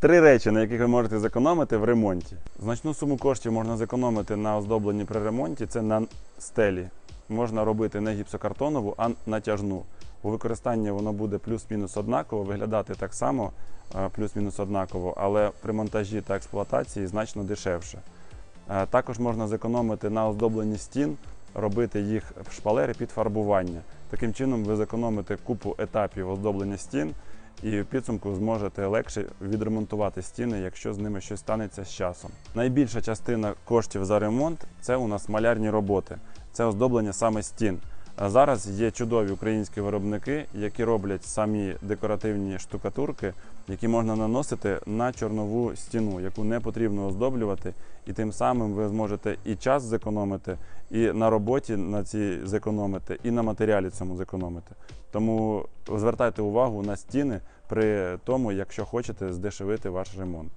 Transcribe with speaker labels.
Speaker 1: Три речі, на яких ви можете зекономити в ремонті. Значну суму коштів можна зекономити на оздобленні при ремонті. Це на стелі. Можна робити не гіпсокартонову, а натяжну. У використанні воно буде плюс-мінус однаково, виглядати так само, е, плюс-мінус однаково, але при монтажі та експлуатації значно дешевше. Е, Також можна зекономити на оздобленні стін, робити їх в шпалери під фарбування. Таким чином ви зекономите купу етапів оздоблення стін і в підсумку зможете легше відремонтувати стіни, якщо з ними щось станеться з часом. Найбільша частина коштів за ремонт це у нас малярні роботи, це оздоблення саме стін. А Зараз є чудові українські виробники, які роблять самі декоративні штукатурки, які можна наносити на чорнову стіну, яку не потрібно оздоблювати, і тим самим ви зможете і час зекономити, і на роботі на цій зекономити, і на матеріалі цьому зекономити. Тому звертайте увагу на стіни при тому, якщо хочете здешевити ваш ремонт.